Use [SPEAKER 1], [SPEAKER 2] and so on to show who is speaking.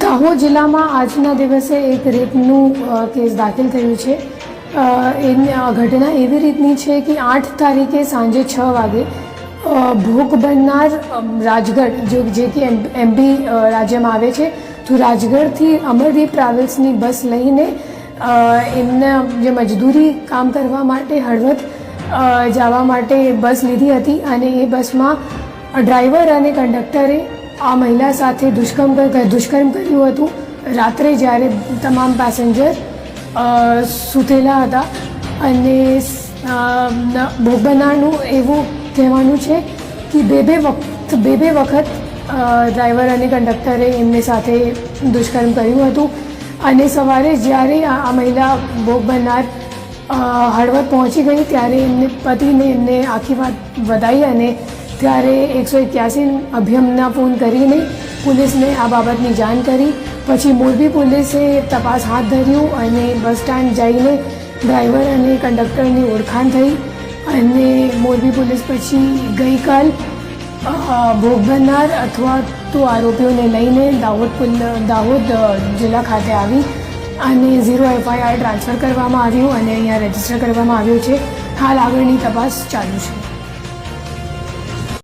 [SPEAKER 1] દાહોદ જિલ્લામાં આજના દિવસે એક રેપનું કેસ દાખલ થયું છે. આ ઘટના એવી રીતની છે કે આઠ તારીખે સાંજે છ વાગે ભોગ બનનાર રાજગઢ, જો કે એમ, એમપી રાજ્યમાં આવે છે, તો રાજગઢથી અમરદીપ ટ્રાવેલ્સની બસ લઈને એમના જે મજદૂરી કામ કરવા માટે હળવદ જવા માટે બસ લીધી હતી અને એ બસમાં ડ્રાઈવર અને કંડક્ટરે આ મહિલા સાથે દુષ્કર્મ દુષ્કર્મ કર્યું હતું. રાત્રે જ્યારે તમામ પેસેન્જર સૂતેલા હતા અને અ, ભોગ બનનારનું એવું કહેવાનું છે કે બે બે વખત બે બે વખત ડ્રાઈવર અને કંડક્ટરે એમની સાથે દુષ્કર્મ કર્યું હતું. અને સવારે જ્યારે આ મહિલા ભોગ બનનાર હળવદ પહોંચી ગઈ ત્યારે એમને પતિને એમને આખી વાત વધાઈ અને ત્યારે એકસો એક્યાસી અભિયમના ફોન કરીને પોલીસને આ બાબતની જાણ કરી. પછી મોરબી પોલીસે તપાસ હાથ ધર્યું અને બસ સ્ટેન્ડ જઈને ડ્રાઈવર અને કંડક્ટરની ઓળખાણ થઈ અને મોરબી પોલીસ પછી ગઈકાલ ભોગ બનનાર અથવા તો આરોપીઓને લઈને દાહોદ દાહોદ જિલ્લા ખાતે આવી અને ઝીરો એફઆઈઆર ટ્રાન્સફર કરવામાં આવ્યું અને અહીંયા રજિસ્ટર કરવામાં આવ્યું છે. હાલ આગળની તપાસ ચાલુ છે.